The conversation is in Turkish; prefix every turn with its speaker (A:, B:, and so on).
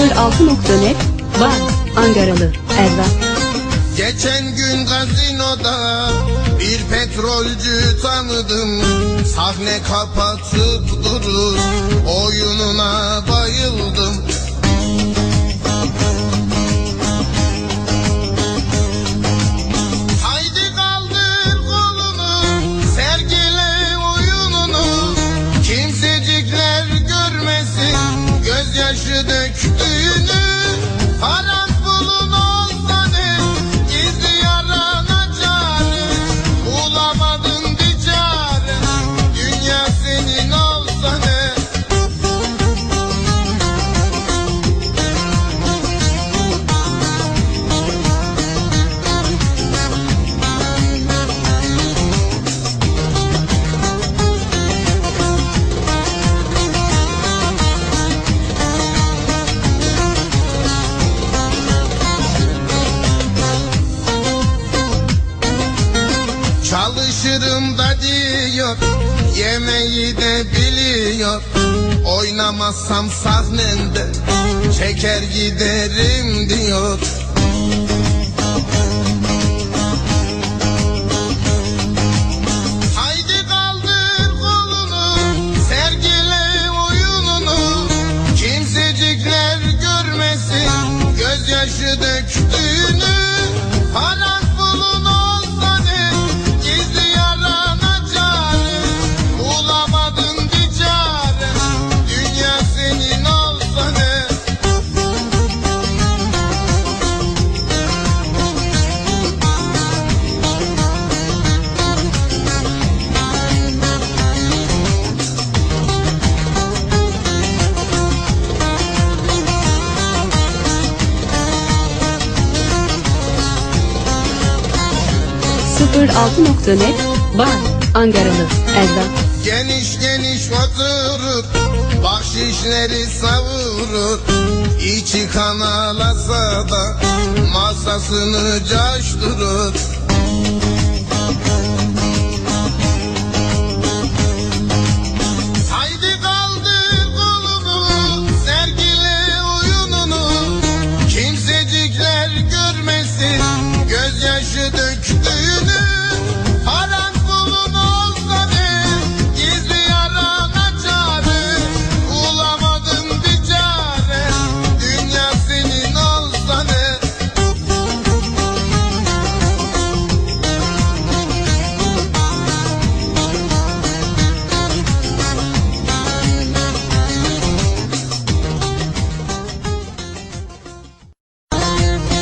A: 06.net Bar Ankaralı Erva
B: Geçen gün gazinoda bir petrolcü tanıdım Sahne kapatıp durur oyununa bayıldım gözyaşı döktüğünü Çalışırım da diyor Yemeği de biliyor. Oynamazsam sahnende Çeker giderim diyor. Haydi kaldır
A: 06.net Van Angaralı Elda
B: Geniş geniş oturur Bahşişleri savurur. İçi kan ağlasa da Masasını coşturur gözyaşı dök